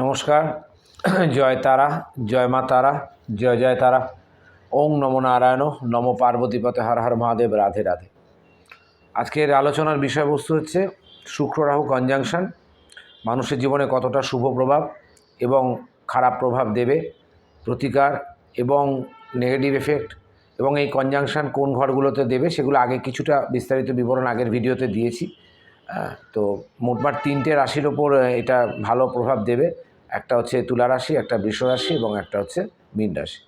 নমস্কার। জয় তারা, জয় মা তারা, জয় জয় তারা। ওং নম নারায়ণ, নম পার্বতীপতে হর হর মহাদেব, রাধে রাধে। আজকের আলোচনার বিষয়বস্তু হচ্ছে শুক্র রাহু কনজাংশন মানুষের জীবনে কতটা শুভ প্রভাব এবং খারাপ প্রভাব দেবে, প্রতিকার এবং নেগেটিভ এফেক্ট এবং এই কনজাংশন কোন ঘরগুলোতে দেবে সেগুলো আগে কিছুটা বিস্তারিত বিবরণ আগের ভিডিওতে দিয়েছি। তো মোটমাট তিনটে রাশির ওপর এটা ভালো প্রভাব দেবে। একটা হচ্ছে তুলা রাশি, একটা বৃষ রাশি এবং একটা হচ্ছে মীন রাশি।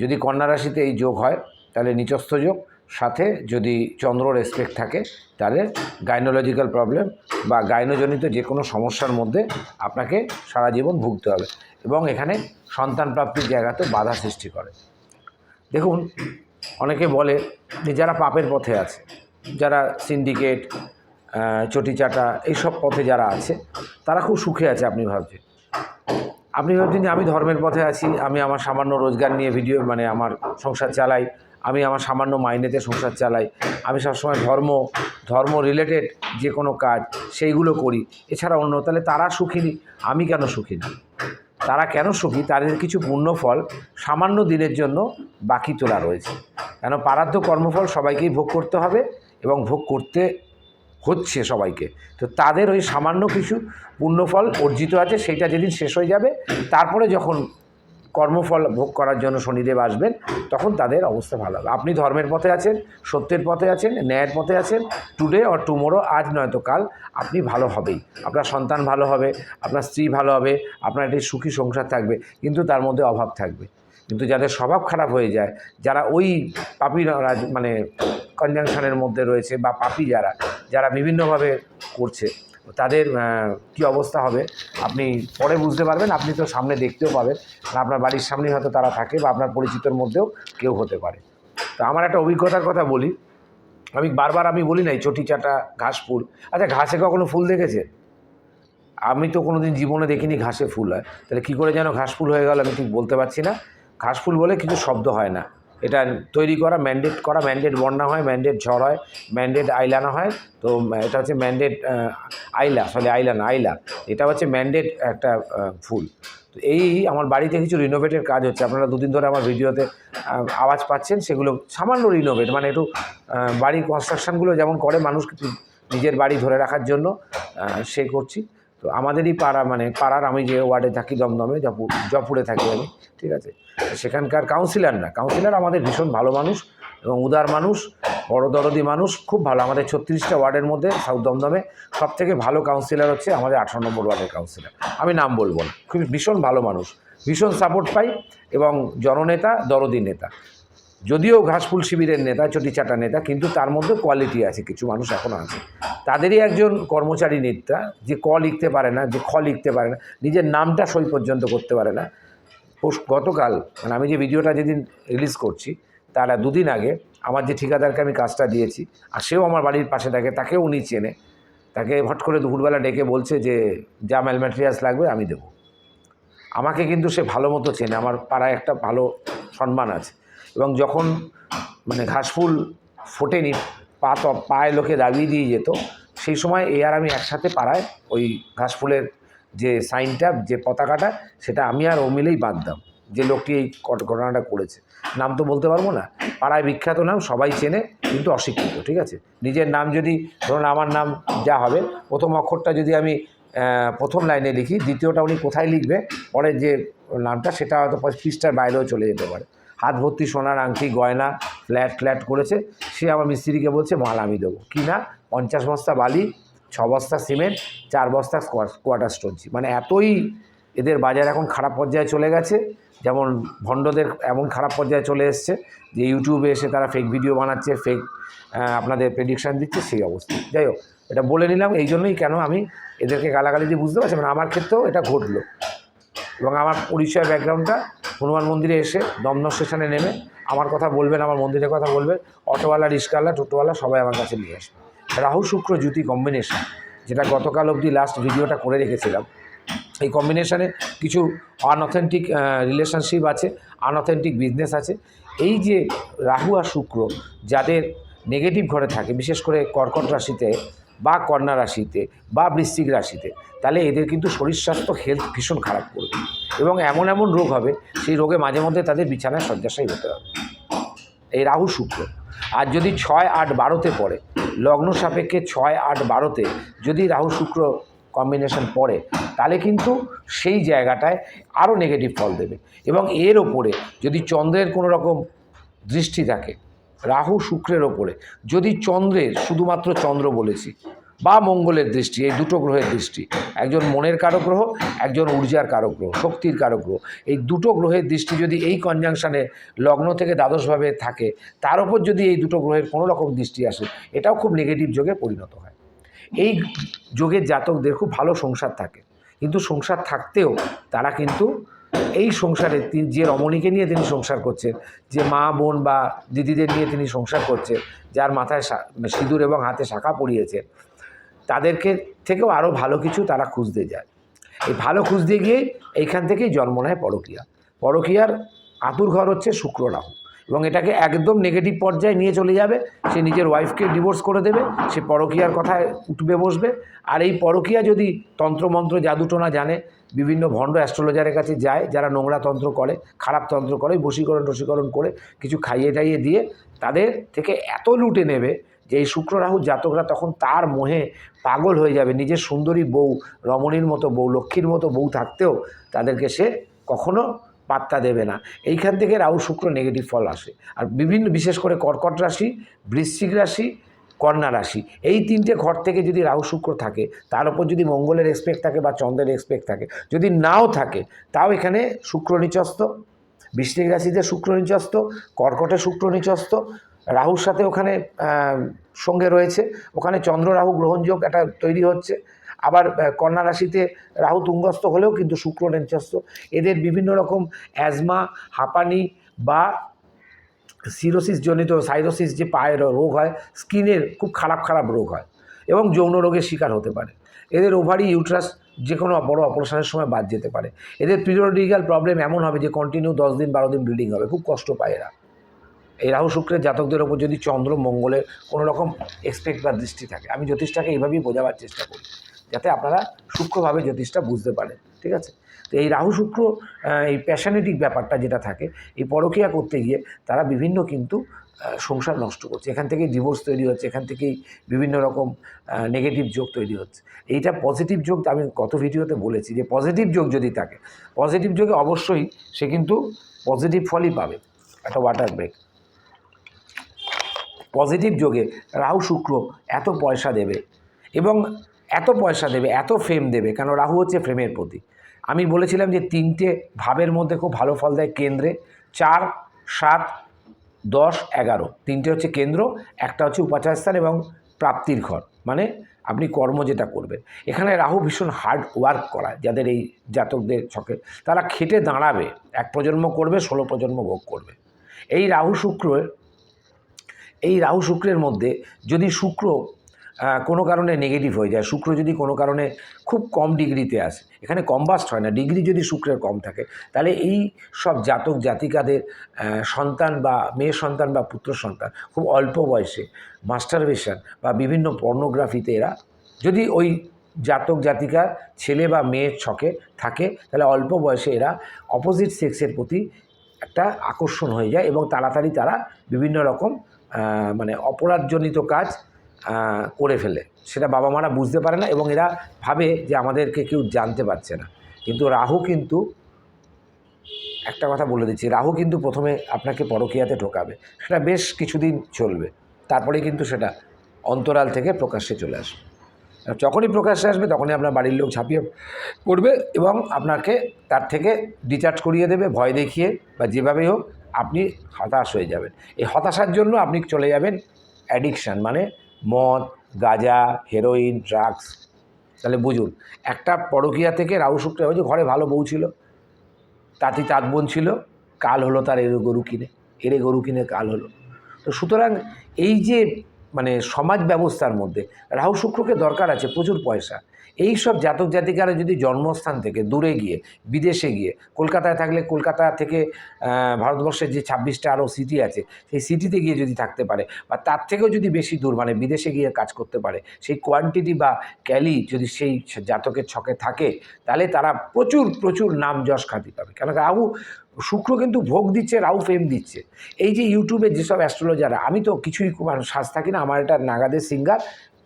যদি কন্যা রাশিতে এই যোগ হয়, তাহলে নিচস্থ যোগ। সাথে যদি চন্দ্র রেসপেক্ট থাকে, তাহলে গাইনোলজিক্যাল প্রবলেম বা গাইনোজনিত যে কোনো সমস্যার মধ্যে আপনাকে সারা জীবন ভুগতে হবে এবং এখানে সন্তান প্রাপ্তির জায়গাতে বাধা সৃষ্টি করে। দেখুন, অনেকে বলে যে যারা পাপের পথে আছে, যারা সিন্ডিকেট চটিচাটা এইসব পথে যারা আছে, তারা খুব সুখে আছে আপনি ভাবছেন। আপনি ভাবছেন যে আমি ধর্মের পথে আছি, আমি আমার সামান্য রোজগার নিয়ে ভিডিও মানে আমার সংসার চালাই, আমি আমার সামান্য মাইনেতে সংসার চালাই, আমি সবসময় ধর্ম ধর্ম রিলেটেড যে কোনো কাজ, সেইগুলো করি। এছাড়া অন্য, তাহলে তারা সুখী আমি কেন সুখী না? তারা কেন সুখী? তাদের কিছু পুণ্যফল সামান্য দিনের জন্য বাকি তোলা রয়েছে। কেন? পারাধ্য কর্মফল সবাইকেই ভোগ করতে হবে এবং ভোগ করতে হচ্ছে সবাইকে। তো তাদের ওই সামান্য কিছু পুণ্যফল অর্জিত আছে, সেইটা যেদিন শেষ হয়ে যাবে, তারপরে যখন কর্মফল ভোগ করার জন্য শনিদেব আসবেন, তখন তাদের অবস্থা ভালো হবে। আপনি ধর্মের পথে আছেন, সত্যের পথে আছেন, ন্যায়ের পথে আছেন টুডে অর টুমোরো আজ নয়তো কাল, আপনি ভালো হবেই। আপনার সন্তান ভালো হবে, আপনার স্ত্রী ভালো হবে, আপনার একটি সুখী সংসার থাকবে, কিন্তু তার মধ্যে অভাব থাকবে। কিন্তু যাদের স্বভাব খারাপ হয়ে যায়, যারা ওই পাপি মানে কনজাংশনের মধ্যে রয়েছে বা পাপি যারা যারা বিভিন্নভাবে করছে, তাদের কি অবস্থা হবে? আপনি পরে বুঝতে পারবেন, আপনি তো সামনে দেখতেও পাবেন আপনার বাড়ির সামনেই হয়তো তারা থাকে বা আপনার পরিচিতর মধ্যেও কেউ হতে পারে। তো আমার একটা অভিজ্ঞতার কথা বলি। আমি বারবার আমি বলি নাই চটি চাটা ঘাস ফুল। আচ্ছা ঘাসে কখনো ফুল দেখেছে? আমি তো কোনোদিন জীবনে দেখিনি ঘাসে ফুল হয়। তাহলে কী করে যেন ঘাস ফুল হয়ে গেল আমি ঠিক বলতে পারছি না। ঘাস ফুল বলে কিছু শব্দ হয় না। এটা তৈরি করা ম্যান্ডেট করা ম্যান্ডেট বন্যা হয় ম্যান্ডেট ঝড় হয় ম্যান্ডেট আইলানা হয়। তো এটা হচ্ছে ম্যান্ডেট আইলা সরি আইলানা আইলা। এটা হচ্ছে ম্যান্ডেট একটা ফুল। তো এই আমার বাড়িতে কিছু রিনোভেটের কাজ হচ্ছে। আপনারা দুদিন ধরে আমার ভিডিওতে আওয়াজ পাচ্ছেন, সেগুলো সামান্য রিনোভেট মানে একটু বাড়ির কনস্ট্রাকশানগুলো যেমন করে মানুষ নিজের বাড়ি ধরে রাখার জন্য সে করছি। তো আমাদেরই পাড়া মানে পাড়ার আমি যে ওয়ার্ডে থাকি, দমদমে জপুর জপুরে থাকি আমি, ঠিক আছে? সেখানকার কাউন্সিলর না কাউন্সিলর আমাদের ভীষণ ভালো মানুষ এবং উদার মানুষ, বড় দরদি মানুষ, খুব ভালো। আমাদের ছত্রিশটা ওয়ার্ডের মধ্যে সাউথ দমদমে সব থেকে ভালো কাউন্সিলর হচ্ছে আমাদের আঠারো নম্বর ওয়ার্ডের কাউন্সিলর আমি নাম বলব না। খুব ভীষণ ভালো মানুষ, ভীষণ সাপোর্ট পাই এবং জননেতা, দরদি নেতা। যদিও ঘাসফুল শিবিরের নেতা, চটিচাটা নেতা, কিন্তু তার মধ্যে কোয়ালিটি আছে, কিছু মানুষ এখনও আছে। তাদেরই একজন কর্মচারী নেতা, যে ক লিখতে পারে না, যে খ লিখতে পারে না, নিজের নামটা সই পর্যন্ত করতে পারে না। গতকাল মানে আমি যে ভিডিওটা যেদিন রিলিজ করছি, তার দুদিন আগে আমার যে ঠিকাদারকে আমি কাজটা দিয়েছি, আর সেও আমার বাড়ির পাশে থাকে, তাকেও উনি চেনে। তাকে হট করে দুপুরবেলা ডেকে বলছে যে, যা ম্যাল ম্যাটেরিয়ালস লাগবে, আমি দেবো। আমাকে কিন্তু সে ভালো মতো চেনে, আমার পাড়ায় একটা ভালো সম্মান আছে। এবং যখন মানে ঘাসফুল ফোটেনি, পা তো, পায়ে লোকে দাবিয়ে দিয়ে যেত, সেই সময় এ আর আমি একসাথে পাড়ায় ওই ঘাসফুলের যে সাইনটা, যে পতাকাটা, সেটা আমি আর ও মিলেই বাঁধতাম। যে লোকটি এই ঘটনাটা করেছে। নাম তো বলতে পারব না। পাড়ায় বিখ্যাত নাম, সবাই চেনে, কিন্তু অশিক্ষিত, ঠিক আছে? নিজের নাম যদি, ধরুন আমার নাম যা হবে, প্রথম অক্ষরটা যদি আমি প্রথম লাইনে লিখি, দ্বিতীয়টা উনি কোথায় লিখবে পরে যে নামটা, সেটা হয়তো পৃষ্ঠার বাইরেও চলে যেতে পারে। হাত ভর্তি সোনার আংটি, গয়না, ফ্ল্যাট ফ্ল্যাট করেছে। সে আমার মিস্ত্রিকে বলছে মাল আমি দেবো। কি না? পঞ্চাশ বস্তা বালি, ছ বস্তা সিমেন্ট, চার বস্তা কোয়ার্টার স্টোনছি মানে এতই এদের বাজার এখন খারাপ পর্যায়ে চলে গেছে। যেমন ভণ্ডদের এমন খারাপ পর্যায়ে চলে এসছে যে ইউটিউবে এসে তারা ফেক ভিডিও বানাচ্ছে ফেক আপনাদের প্রেডিকশান দিচ্ছে, সেই অবস্থা। যাই হোক, এটা বলে নিলাম, এই জন্যই কেন আমি এদেরকে গালাগালি দিয়ে বুঝতে পারছি মানে আমার ক্ষেত্রেও এটা ঘটলো। এবং আমার পরিচয় ব্যাকগ্রাউন্ডটা হনুমান মন্দিরে এসে দমদম স্টেশনে নেমে আমার কথা বলবেন, আমার মন্দিরের কথা বলবেন, অটোওয়ালা, রিক্সাওয়ালা, টোটোওয়ালা সবাই আমার কাছে নিয়ে আসবে। রাহু, শুক্র, জ্যোতি কম্বিনেশন যেটা গতকাল অবধি লাস্ট ভিডিওটা করে রেখেছিলাম। এই কম্বিনেশানে কিছু আনঅথেন্টিক রিলেশনশিপ আছে আনঅথেন্টিক বিজনেস আছে। এই যে রাহু আর শুক্র, যাদের নেগেটিভ ঘরে থাকে, বিশেষ করে কর্কট রাশিতে বা কন্যা রাশিতে বা বৃশ্চিক রাশিতে, তাহলে এদের কিন্তু শরীর স্বাস্থ্য হেলথ ভীষণ খারাপ করবে এবং এমন এমন রোগ হবে, সেই রোগে মাঝে মধ্যে তাদের বিছানায় শয্যাশায়ী হতে হবে। এই রাহু শুক্র, আর যদি ছয় আট বারোতে পড়ে, লগ্ন সাপেক্ষে ছয় আট বারোতে যদি রাহু শুক্র কম্বিনেশন পড়ে, তাহলে কিন্তু সেই জায়গাটায় আরও নেগেটিভ ফল দেবে এবং এর ওপরে যদি চন্দ্রের কোনো রকম দৃষ্টি থাকে রাহু শুক্রের ওপরে। যদি চন্দ্রের, শুধুমাত্র চন্দ্র বলেছি, বা মঙ্গলের দৃষ্টি, এই দুটো গ্রহের দৃষ্টি, একজন মনের কারক গ্রহ, একজন ঊর্জার কারক গ্রহ, শক্তির কারক গ্রহ, এই দুটো গ্রহের দৃষ্টি যদি এই কনজাংশনে লগ্ন থেকে দ্বাদশভাবে থাকে, তার উপর যদি এই দুটো গ্রহের কোনো রকম দৃষ্টি আসে, এটাও খুব নেগেটিভ যোগে পরিণত হয়। এই যোগের জাতকদের খুব ভালো সংসার থাকে, কিন্তু সংসার থাকতেও তারা কিন্তু এই সংসারে তিনি, যে রমণীকে নিয়ে তিনি সংসার করছেন, যে মা, বোন বা দিদিদের নিয়ে তিনি সংসার করছেন, যার মাথায় শা- সিঁদুর এবং হাতে শাখা পরিয়েছেন, তাদেরকে থেকেও আরও ভালো কিছু তারা খুঁজতে যায়। এই ভালো খুঁজতে গিয়ে এইখান থেকেই জন্ম নেয় পরকীয়া। পরকীয়ার আতুর ঘর হচ্ছে শুক্র রাহু এবং এটাকে একদম নেগেটিভ পর্যায়ে নিয়ে চলে যাবে, সে নিজের ওয়াইফকে ডিভোর্স করে দেবে, সে পরকীয়ার কথায় উঠবে বসবে, আর এই পরকীয়া যদি তন্ত্রমন্ত্র জাদুটোনা জানে বিভিন্ন ভণ্ড অ্যাস্ট্রোলজারের কাছে যায়, যারা নোংরা তন্ত্র করে, খারাপ তন্ত্র করে বশীকরণ, টসীকরণ করে কিছু খাইয়ে টাইয়ে দিয়ে তাদের থেকে এত লুটে নেবে যে এই শুক্র রাহু জাতকরা তখন তার মোহে পাগল হয়ে যাবে। নিজের সুন্দরী বউ, রমণীর মতো বউ, লক্ষ্মীর মতো বউ থাকতেও তাদেরকে সে কখনো পাত্তা দেবে না। এইখান থেকে রাহু শুক্র নেগেটিভ ফল আসে। আর বিভিন্ন, বিশেষ করে কর্কট রাশি, বৃশ্চিক রাশি কন্যা রাশি। এই তিনটে ঘর থেকে যদি রাহু শুক্র থাকে, তার উপর যদি মঙ্গলের এক্সপেক্ট থাকে বা চন্দ্রের এক্সপেক্ট থাকে, যদি নাও থাকে, তাও এখানে শুক্র নিচস্ত বৃষ্টিক রাশিতে শুক্র নিচস্ত কর্কটে শুক্র নিচস্ত রাহুর সাথে ওখানে সঙ্গে রয়েছে, ওখানে চন্দ্র রাহু গ্রহণযোগ একটা তৈরি হচ্ছে, আবার কন্যা রাশিতে রাহু তুঙ্গস্থ হলেও কিন্তু শুক্র নিচস্ত এদের বিভিন্ন রকম অ্যাজমা হাঁপানি বা সিরোসিস জনিত সাইরোসিস যে পায়ের রোগ হয়, স্কিনের খুব খারাপ খারাপ রোগ হয় এবং যৌন রোগের শিকার হতে পারে। এদের ওভারি ইউট্রাস যে কোনো বড় অপারেশনের সময় বাদ যেতে পারে। এদের পিরিয়ডিক্যাল প্রবলেম এমন হবে যে কন্টিনিউ দশ দিন, বারো দিন ব্লিডিং হবে। খুব কষ্ট পায় এরা। এই রাহু শুক্রের জাতকদের ওপর যদি চন্দ্র, মঙ্গলের কোনো রকম এক্সপেক্ট বা দৃষ্টি থাকে, আমি জ্যোতিষটাকে এইভাবেই বোঝাবার চেষ্টা করি, যাতে আপনারা সূক্ষ্মভাবে জ্যোতিষটা বুঝতে পারেন। ঠিক আছে? তো এই রাহু শুক্র এই প্যাশানেটিক ব্যাপারটা যেটা থাকে, এই পরকীয়া করতে গিয়ে তারা বিভিন্ন কিন্তু সংসার নষ্ট করছে। এখান থেকেই ডিভোর্স তৈরি হচ্ছে, এখান থেকেই বিভিন্ন রকম নেগেটিভ যোগ তৈরি হচ্ছে। এইটা পজিটিভ যোগ আমি গত ভিডিওতে বলেছি যে পজিটিভ যোগ যদি থাকে পজিটিভ যোগে অবশ্যই সে কিন্তু পজিটিভ ফলই পাবে। একটা ওয়াটার ব্রেক পজিটিভ যোগে রাহু শুক্র এত পয়সা দেবে এবং এত পয়সা দেবে, এত ফেম দেবে, কেন রাহু হচ্ছে ফ্রেমের প্রতি আমি বলেছিলাম যে তিনটে ভাবের মধ্যে খুব ভালো ফল দেয় কেন্দ্রে। চার, সাত, দশ, এগারো। তিনটে হচ্ছে কেন্দ্র, একটা হচ্ছে উপাচার স্থান এবং প্রাপ্তির ঘর। মানে আপনি কর্ম যেটা করবেন। এখানে রাহু ভীষণ হার্ড ওয়ার্ক করায়, যাদের এই জাতকদের ছকে। তারা খেটে দাঁড়াবে, এক প্রজন্ম করবে, ষোলো প্রজন্ম ভোগ করবে। এই রাহু শুক্রের এই রাহু শুক্রের মধ্যে যদি শুক্র কোনো কারণে নেগেটিভ হয়ে যায়। শুক্র যদি কোনো কারণে খুব কম ডিগ্রিতে আসে, এখানে কম্বাস্ট হয় না, ডিগ্রি যদি শুক্রের কম থাকে, তাহলে এই সব জাতক জাতিকাদের সন্তান বা মেয়ে সন্তান বা পুত্র সন্তান খুব অল্প বয়সে মাস্টারবেশন বা বিভিন্ন পর্নোগ্রাফিতে এরা যদি ওই জাতক জাতিকার ছেলে বা মেয়ের ছকে থাকে, তাহলে অল্প বয়সে এরা অপোজিট সেক্সের প্রতি একটা আকর্ষণ হয়ে যায় এবং তাড়াতাড়ি তারা বিভিন্ন রকম মানে অপরাধজনিত কাজ করে ফেলে। সেটা বাবা মারা বুঝতে পারে না এবং এরা ভাবে যে আমাদেরকে কেউ জানতে পারছে না। কিন্তু রাহু কিন্তু, একটা কথা বলে দিচ্ছি, রাহু কিন্তু প্রথমে আপনাকে পরকীয়াতে ঢোকাবে। সেটা বেশ কিছুদিন চলবে। তারপরে কিন্তু সেটা অন্তরাল থেকে প্রকাশ্যে চলে আসবে। যখনই প্রকাশ্যে আসবে, তখনই আপনার বাড়ির লোক ঝাঁপিয়ে পড়বে এবং আপনাকে তার থেকে ডিচার্জ করিয়ে দেবে, ভয় দেখিয়ে বা যেভাবেই হোক, আপনি হতাশ হয়ে যাবেন। এই হতাশার জন্য আপনি চলে যাবেন অ্যাডিকশান মানে গাঁজা হেরোইন ড্রাগস তাহলে বুঝুন, একটা পরকিয়া থেকে রাহু শুক্র হয়েছে ঘরে ভালো বউ ছিল, তাঁতি তাঁত বোন ছিল, কাল হলো তার এরে গরু কিনে, এরে গরু কিনে কাল হলো। তো সুতরাং এই যে মানে সমাজ ব্যবস্থার মধ্যে, রাহু শুক্রকে দরকার আছে প্রচুর পয়সা। এই সব জাতক জাতিকারা যদি জন্মস্থান থেকে দূরে গিয়ে, বিদেশে গিয়ে, কলকাতায় থাকলে কলকাতা থেকে ভারতবর্ষের যে ছাব্বিশটা আরও সিটি আছে, সেই সিটিতে গিয়ে যদি থাকতে পারে বা তার থেকেও যদি বেশি দূর মানে বিদেশে গিয়ে কাজ করতে পারে, সেই কোয়ান্টিটি বা ক্যালি যদি সেই জাতকের ছকে থাকে, তাহলে তারা প্রচুর প্রচুর নাম যশ খ্যাতি পাবে। কেন রাহু, শুক্র কিন্তু ভোগ দিচ্ছে, রাহু ফেম দিচ্ছে। এই যে ইউটিউবে যেসব অ্যাস্ট্রোলজার আমি তো কিছুই মানে সাজ থাকি না, আমার একটা নাগাদের সিঙ্গার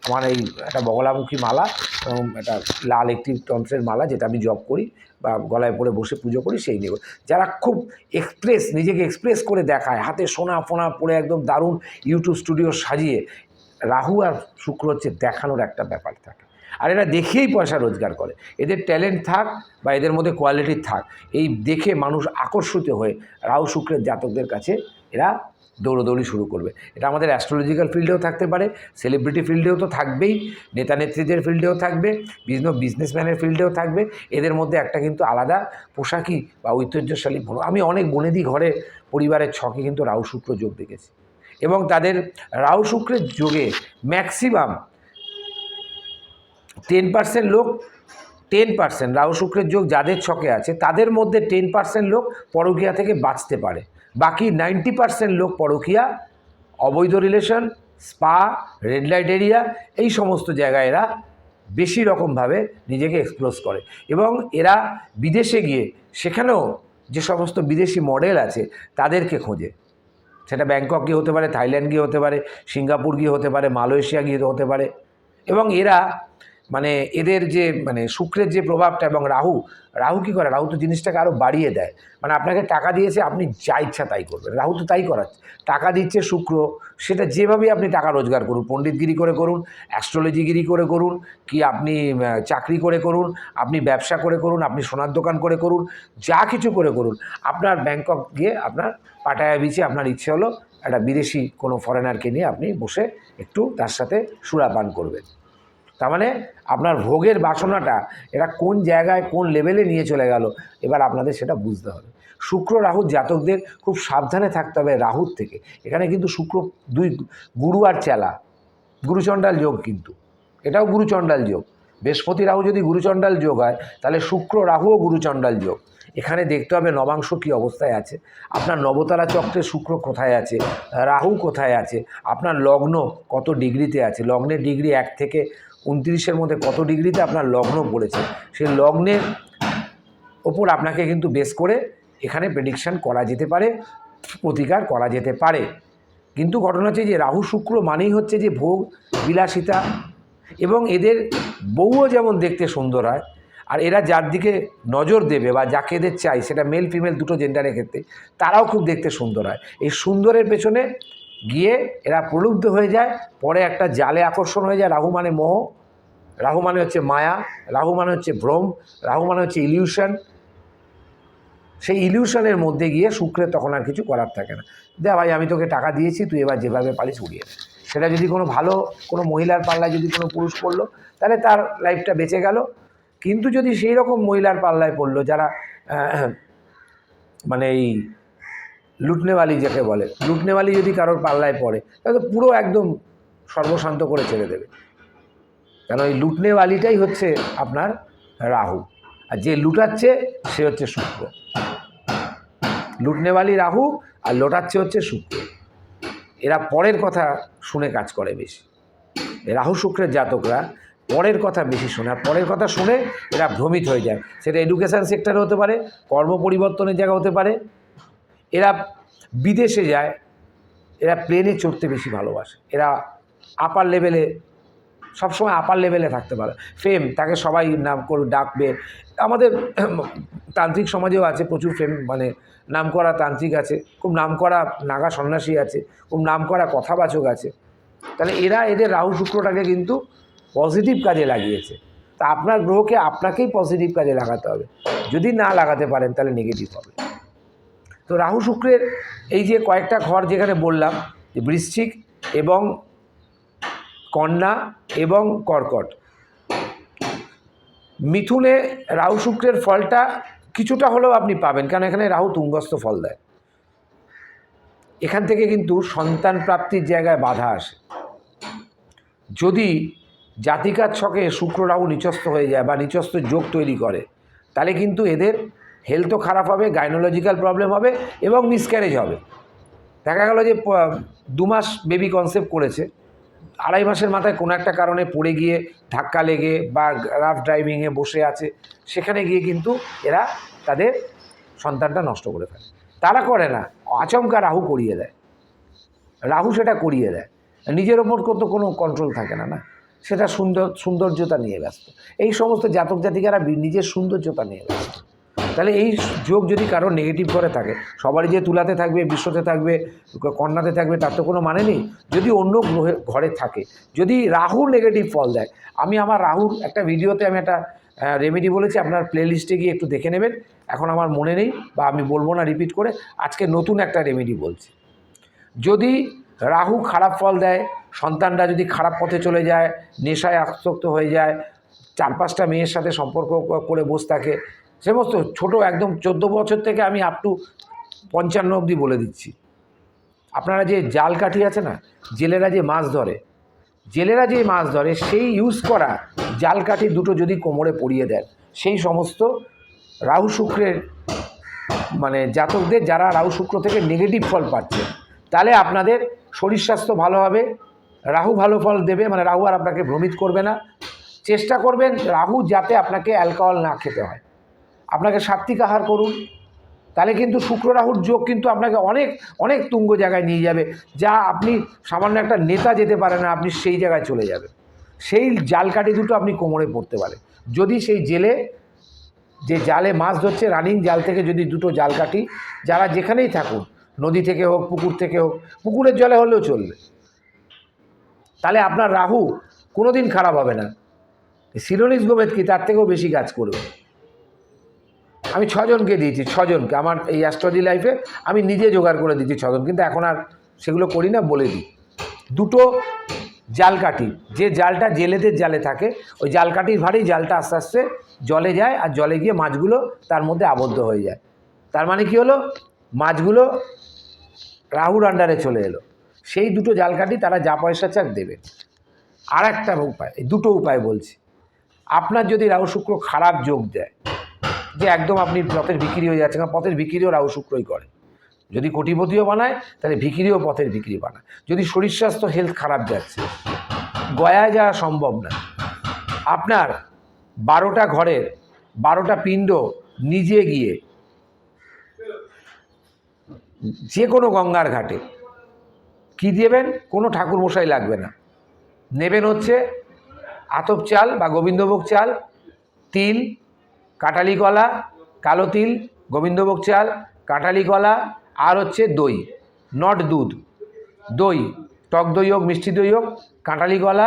আমার এই একটা বগলামুখী মালা এবং একটা লাল একটি তন্ত্রের মালা যেটা আমি জপ করি বা গলায় পরে বসে পুজো করি, সেই নিয়ে যারা খুব এক্সপ্রেস নিজেকে এক্সপ্রেস করে দেখায়, হাতে সোনা ফোনা পরে একদম দারুণ ইউটিউব স্টুডিও সাজিয়ে, রাহু আর শুক্র হচ্ছে দেখানোর একটা ব্যাপার থাকে। আর এরা দেখেই পয়সা রোজগার করে। এদের ট্যালেন্ট থাক বা এদের মধ্যে কোয়ালিটি থাক, এই দেখে মানুষ আকর্ষিত হয়ে রাহু, শুক্রের জাতকদের কাছে এরা দৌড়দৌড়ি শুরু করবে। এটা আমাদের অ্যাস্ট্রোলজিক্যাল ফিল্ডেও থাকতে পারে সেলিব্রিটি ফিল্ডেও তো থাকবেই, নেতা নেত্রীদের ফিল্ডেও থাকবে বিজনেস বিজনেসম্যানের ফিল্ডেও থাকবে, এদের মধ্যে একটা কিন্তু আলাদা পোশাকি বা ঐতিহ্যশালী আমি অনেক বনেদি ঘরে পরিবারের ছকে কিন্তু রাহু শুক্র যোগ দেখেছি। এবং তাদের রাহু শুক্রের যোগে ম্যাক্সিমাম টেন পার্সেন্ট লোক টেন পার্সেন্ট রাহু শুক্রের যোগ যাদের ছকে আছে, তাদের মধ্যে টেন পার্সেন্ট লোক পরকীয়া থেকে বাঁচতে পারে। বাকি নাইনটি পার্সেন্ট লোক পরকীয়া, অবৈধ relation, spa, red light area, এই সমস্ত জায়গায় এরা বেশি রকমভাবে নিজেকে এক্সপ্লোজ করে। এবং এরা বিদেশে গিয়ে সেখানেও যে সমস্ত বিদেশি মডেল আছে তাদেরকে খোঁজে। সেটা ব্যাংকক গিয়ে হতে পারে, থাইল্যান্ড গিয়ে হতে পারে, সিঙ্গাপুর গিয়ে হতে পারে, মালয়েশিয়া গিয়ে হতে পারে। এবং এরা মানে এদের যে মানে শুক্রের যে প্রভাবটা এবং রাহু রাহু কী করে? রাহু তো জিনিসটাকে আরও বাড়িয়ে দেয়। মানে আপনাকে টাকা দিয়েছে, আপনি যা ইচ্ছা তাই করবেন। রাহু তো তাই করাচ্ছে। টাকা দিচ্ছে শুক্র, সেটা যেভাবেই আপনি টাকা রোজগার করুন, পণ্ডিতগিরি করে করুন, অ্যাস্ট্রোলজিগিরি করে করুন, কি আপনি চাকরি করে করুন, আপনি ব্যবসা করে করুন, আপনি সোনার দোকান করে করুন, যা কিছু করে করুন, আপনার ব্যাংকক গিয়ে আপনার পাটায়া বিচে আপনার ইচ্ছে হলো একটা বিদেশি কোনো ফরেনারকে নিয়ে আপনি বসে একটু তার সাথে সুরাপান করবেন। তার মানে আপনার ভোগের বাসনাটা, এটা কোন জায়গায় কোন লেভেলে নিয়ে চলে গেল, এবার আপনাদের সেটা বুঝতে হবে। শুক্র রাহু জাতকদের খুব সাবধানে থাকতে হবে রাহুর থেকে। এখানে কিন্তু শুক্র দুই গুরু আর চেলা। গুরুচণ্ডাল যোগ কিন্তু। এটাও গুরুচণ্ডাল যোগ। বৃহস্পতি রাহু যদি গুরুচণ্ডাল যোগ হয়, তাহলে শুক্র রাহুও গুরুচণ্ডাল যোগ। এখানে দেখতে হবে নবাংশ কী অবস্থায় আছে। আপনার নবতারা চক্রে শুক্র কোথায় আছে? রাহু কোথায় আছে? আপনার লগ্ন কত ডিগ্রিতে আছে? লগ্নের ডিগ্রি এক থেকে উনত্রিশের মধ্যে কত ডিগ্রিতে আপনার লগ্ন পড়েছে? সেই লগ্নের ওপর আপনাকে কিন্তু বেস করে এখানে প্রেডিকশান করা যেতে পারে, প্রতিকার করা যেতে পারে। কিন্তু ঘটনা হচ্ছে যে রাহু, শুক্র মানেই হচ্ছে যে ভোগ, বিলাসিতা এবং এদের বউও যেমন দেখতে সুন্দর হয়, আর এরা যার দিকে নজর দেবে বা যাকে এদের চাই, সেটা মেল ফিমেল দুটো জেন্ডারের ক্ষেত্রে, তারাও খুব দেখতে সুন্দর হয়। এই সুন্দরের পেছনে গিয়ে এরা প্রলুব্ধ হয়ে যায়, পরে একটা জালে আকর্ষণ হয়ে যায়, রাহু মানে মোহ, রাহু মানে হচ্ছে মায়া, রাহু মানে হচ্ছে ভ্রম, রাহু মানে হচ্ছে ইলিউশন সেই ইলিউশনের মধ্যে গিয়ে শুক্রের তখন আর কিছু করার থাকে না। দে ভাই, আমি তোকে টাকা দিয়েছি, তুই এবার যেভাবে পারিস উড়িয়ে। সেটা যদি কোনো ভালো, কোনো মহিলার পাল্লায় যদি কোনো পুরুষ পড়ল, তাহলে তার লাইফটা বেঁচে গেল। কিন্তু যদি সেই রকম মহিলার পাল্লায় পড়ল, যারা মানে এই লুটনেওয়ালি যাকে বলে, লুটনেওয়ালি যদি কারোর পাল্লায় পড়ে, তাহলে পুরো একদম সর্বশান্ত করে ছেড়ে দেবে। কেন এই লুটনেওয়ালিটাই হচ্ছে আপনার রাহু, আর যে লুটাচ্ছে সে হচ্ছে শুক্র। লুটনেওয়ালি রাহু আর লোটাচ্ছে হচ্ছে শুক্র। এরা পরের কথা শুনে কাজ করে বেশি। রাহু শুক্রের জাতকরা পরের কথা বেশি শোনে, আর পরের কথা শুনে এরা ভ্রমিত হয়ে যায়। সেটা এডুকেশান সেক্টরে হতে পারে, কর্ম পরিবর্তনের জায়গা হতে পারে এরা বিদেশে যায়, এরা প্লেনে চড়তে বেশি ভালোবাসে। এরা আপার লেভেলে সবসময় আপার লেভেলে থাকতে পারে। ফেম তাকে সবাই নাম করে ডাকবে। আমাদের তান্ত্রিক সমাজেও আছে, প্রচুর ফেম মানে নাম করা তান্ত্রিক আছে। খুব নাম করা নাগা সন্ন্যাসী আছে, খুব নাম করা কথাবাচক আছে। তাহলে এরা এদের রাহু শুক্রটাকে কিন্তু পজিটিভ কাজে লাগিয়েছে। তা আপনার গ্রহকে আপনাকেই পজিটিভ কাজে লাগাতে হবে। যদি না লাগাতে পারেন, তাহলে নেগেটিভ হবে। তো রাহু শুক্রের এই যে কয়েকটা ঘর যেখানে বললাম যে বৃশ্চিক এবং কন্যা এবং কর্কট। মিথুনে রাহু শুক্রের ফলটা কিছুটা হলেও আপনি পাবেন, কারণ এখানে রাহু তুঙ্গস্থ ফল দেয়। এখান থেকে কিন্তু সন্তান প্রাপ্তির জায়গায় বাধা আসে। যদি জাতিকার ছকে শুক্র রাহু নিচস্থ হয়ে যায় বা নিচস্থ যোগ তৈরি করে, তাহলে কিন্তু এদের হেলথও খারাপ হবে গাইনোলজিক্যাল প্রবলেম হবে এবং মিসক্যারেজ হবে। দেখা গেল যে দু মাস বেবি কনসেপ্ট করেছে। আড়াই মাসের মাথায় কোনো একটা কারণে পড়ে গিয়ে ধাক্কা লেগে বা রাফ ড্রাইভিংয়ে বসে আছে, সেখানে গিয়ে কিন্তু এরা তাদের সন্তানটা নষ্ট করে ফেলে। তারা করে না, আচমকা রাহু করিয়ে দেয়। রাহু সেটা করিয়ে দেয়। নিজের ওপর তো কোনো কন্ট্রোল থাকে না না? সেটা সুন্দর, সৌন্দর্যতা নিয়ে ব্যস্ত। এই সমস্ত জাতক জাতিকারা নিজের সৌন্দর্যতা নিয়ে ব্যস্ত। তাহলে এই যোগ যদি কারও নেগেটিভ করে থাকে, সবারই যে তুলাতে থাকবে, বিশ্বতে থাকবে, কন্যাতে থাকবে, তার তো কোনো মানে নেই। যদি অন্য গ্রহে, ঘরে থাকে, যদি রাহু নেগেটিভ ফল দেয়, আমি আমার রাহুর একটা ভিডিওতে আমি একটা রেমেডি বলেছি, আপনার প্লেলিস্টে গিয়ে একটু দেখে নেবেন। এখন আমার মনে নেই বা আমি বলব না রিপিট করে, আজকে নতুন একটা রেমেডি বলছি। যদি রাহু খারাপ ফল দেয়, সন্তানরা যদি খারাপ পথে চলে যায়, নেশায় আসক্ত হয়ে যায়, চার পাঁচটা মেয়ের সাথে সম্পর্ক করে বসে থাকে সমস্ত ছোট একদম চোদ্দ বছর থেকে আমি আপ টু পঞ্চান্ন অবধি বলে দিচ্ছি। আপনারা যে জাল কাঠি আছে না, জেলেরা যে মাছ ধরে, জেলেরা যে মাছ ধরে, সেই ইউজ করা জাল কাঠি দুটো যদি কোমরে পরিয়ে দেন, সেই সমস্ত রাহু শুক্রের মানে জাতকদের যারা রাহু শুক্র থেকে নেগেটিভ ফল পাচ্ছে, তাহলে আপনাদের শরীর স্বাস্থ্য ভালো হবে, রাহু ভালো ফল দেবে মানে রাহু আর আপনাকে ভ্রমিত করবে না। চেষ্টা করবেন রাহু যাতে আপনাকে অ্যালকোহল না খেতে হয়। আপনাকে সাত্বিক আহার করুন। তাহলে কিন্তু শুক্র রাহুর যোগ কিন্তু আপনাকে অনেক অনেক তুঙ্গ জায়গায় নিয়ে যাবে। যা আপনি সামান্য একটা নেতা যেতে পারে না, আপনি সেই জায়গায় চলে যাবে সেই জাল কাঠি দুটো আপনি কোমরে পড়তে পারেন। যদি সেই জেলে, যে জালে মাছ ধরছে, রানিং জাল থেকে যদি দুটো জাল কাটি যারা যেখানেই থাকুন, নদী থেকে হোক, পুকুর থেকে হোক, পুকুরের জলে হলেও চলবে। তাহলে আপনার রাহু কোনো দিন খারাপ হবে না। সিরোনিস গোমেদ কি? তার থেকেও বেশি কাজ করবে। আমি ছজনকে দিয়েছি, ছজনকে। আমার এই অ্যাস্ট্রোলজি লাইফে আমি নিজে জোগাড় করে দিচ্ছি ছজন। কিন্তু এখন আর সেগুলো করি না, বলে দিই। দুটো জাল কাঠি যে জালটা জেলেদের জালে থাকে, ওই জাল কাঠির ভারেই জালটা আস্তে আস্তে জলে যায় আর জলে গিয়ে মাছগুলো তার মধ্যে আবদ্ধ হয়ে যায়। তার মানে কি হলো? মাছগুলো রাহুর আন্ডারে চলে এলো। সেই দুটো জাল কাঠি তারা যা পয়সা চাক দেবে। আর একটা উপায় দুটো উপায় বলছি। আপনার যদি রাহু শুক্র খারাপ যোগ দেয় যে একদম আপনি পথের বিক্রি হয়ে যাচ্ছে কারণ পথের বিক্রিও রাহু শুক্রই করে। যদি কোটিপতিও বানায়, তাহলে বিক্রিও পথের বিক্রি বানায়। যদি শরীর স্বাস্থ্য হেলথ খারাপ যাচ্ছে, গয়ায় যাওয়া সম্ভব না। আপনার বারোটা ঘরের, বারোটা পিণ্ড নিজে গিয়ে, যে কোনো গঙ্গার ঘাটে, কি দেবেন? কোনো ঠাকুর মশাই লাগবে না। নেবেন হচ্ছে আতপ চাল বা গোবিন্দভোগ চাল, তিল কাটালি কলা কালো তিল, গোবিন্দভোগ চাল কাটালি কলা আর হচ্ছে দই, নট দুধ, দই, টক দই হোক, মিষ্টি দই হোক কাঁটালি কলা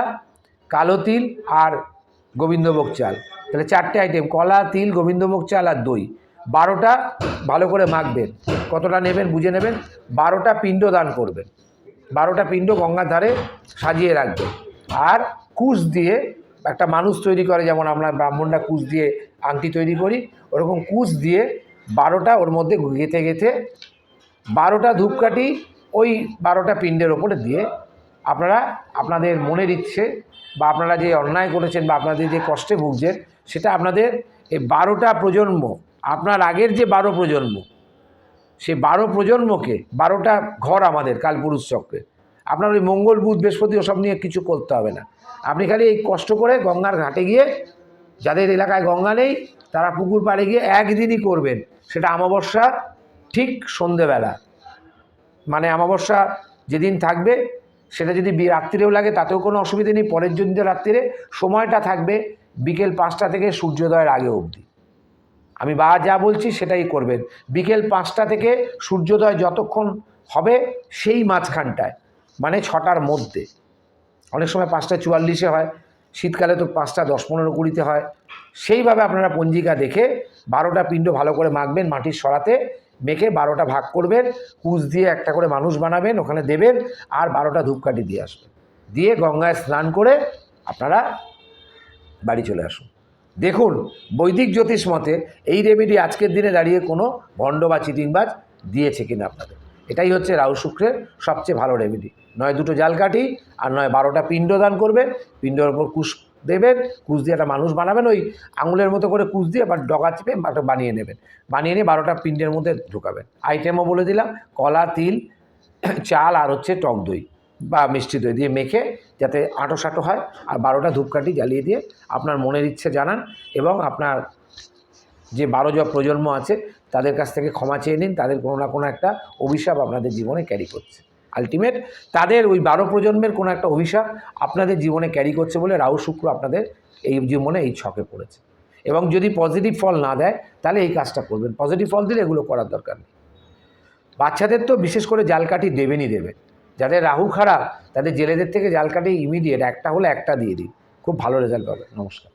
কালো তিল, আর গোবিন্দভোগ চাল। তাহলে চারটে আইটেম কলা, তিল, গোবিন্দভোগ চাল, আর দই। বারোটা ভালো করে মাখবেন। কতটা নেবেন বুঝে নেবেন? বারোটা পিণ্ড দান করবেন। বারোটা পিণ্ড গঙ্গার ধারে সাজিয়ে রাখবেন। আর কুশ দিয়ে একটা মানুষ তৈরি করে, যেমন আমরা ব্রাহ্মণরা কুশ দিয়ে আংটি তৈরি করি, ওরকম কুশ দিয়ে বারোটা ওর মধ্যে গেঁথে গেঁথে বারোটা ধূপকাঠি ওই বারোটা পিণ্ডের ওপরে দিয়ে আপনারা আপনাদের মনের ইচ্ছে বা আপনারা যে অন্যায় করেছেন বা আপনাদের যে কষ্টে ভুগছেন, সেটা আপনাদের এই বারোটা প্রজন্ম, আপনার আগের যে বারো প্রজন্ম, সে বারো প্রজন্মকে, বারোটা ঘর আমাদের, কালপুরুষ চক্রে আপনার ওই মঙ্গল, বুধ, বৃহস্পতি ওসব নিয়ে কিছু করতে হবে না। আপনি খালি এই কষ্ট করে গঙ্গার ঘাটে গিয়ে, যাদের এলাকায় গঙ্গা নেই, তারা পুকুর পাড়ে গিয়ে একদিনই করবেন। সেটা অমাবস্যা, ঠিক সন্ধেবেলা। মানে অমাবস্যা যেদিন থাকবে, সেটা যদি রাত্রিরেও লাগে, তাতেও কোনো অসুবিধা নেই। পরের দিন রাত্রিরে সময়টা থাকবে, বিকেল পাঁচটা থেকে সূর্যোদয়ের আগে অবধি। আমি বা যা বলছি সেটাই করবেন। বিকেল পাঁচটা থেকে সূর্যোদয় যতক্ষণ হবে, সেই মাঝখানটায়। মানে ছটার মধ্যে। অনেক সময় পাঁচটা চুয়াল্লিশে হয়, শীতকালে তো পাঁচটা দশ পনেরো কুড়িতে হয়। সেইভাবে আপনারা পঞ্জিকা দেখে বারোটা পিণ্ড ভালো করে মাখবেন, মাটির সরাতে মেখে বারোটা ভাগ করবেন, কুচ দিয়ে একটা করে মানুষ বানাবেন, ওখানে দেবেন আর বারোটা ধূপকাঠি দিয়ে আসবেন। দিয়ে গঙ্গায় স্নান করে আপনারা বাড়ি চলে আসুন। দেখুন, বৈদিক জ্যোতিষ মতে এই রেমেডি আজকের দিনে দাঁড়িয়ে কোনো ভণ্ড বা চিটিংবাজ দিয়েছে কিনা আপনাদের। এটাই হচ্ছে রাহু শুক্রের সবচেয়ে ভালো রেমেডি নয় দুটো জাল কাঠি আর নয় বারোটা পিণ্ড দান করবে পিণ্ডের ওপর কুশ দেবেন, কুশ দিয়ে একটা মানুষ বানাবেন, ওই আঙুলের মতো করে কুশ দিয়ে বা ডগা চেপে বানিয়ে নেবেন। বানিয়ে নিয়ে বারোটা পিণ্ডের মধ্যে ঢোকাবেন। আইটেমও বলে দিলাম, কলা, তিল, চাল আর হচ্ছে টক দই বা মিষ্টি দই দিয়ে মেখে যাতে আঁটো সাঁটো হয় আর বারোটা ধূপকাঠি জ্বালিয়ে দিয়ে আপনার মনের ইচ্ছে জানান এবং আপনার যে বারো জ প্রজন্ম আছে তাদের কাছ থেকে ক্ষমা চেয়ে নিন, তাদের কোনো না কোনো একটা অভিশাপ আপনাদের জীবনে ক্যারি করছে। আলটিমেট তাদের ওই বারো প্রজন্মের কোনো একটা অভিশাপ আপনাদের জীবনে ক্যারি করছে বলে রাহু শুক্র আপনাদের এই জীবনে এই ছকে পড়েছে। এবং যদি পজিটিভ ফল না দেয়, তাহলে এই কাজটা করবেন। পজিটিভ ফল দিলে এগুলো করার দরকার নেই। বাচ্চাদের তো বিশেষ করে জালকাঠি দেবেনই দেবে যাদের রাহু খারাপ, তাদের জেলেদের থেকে জালকাঠি ইমিডিয়েট একটা হলে একটা দিয়ে দিন। খুব ভালো রেজাল্ট পাবে নমস্কার।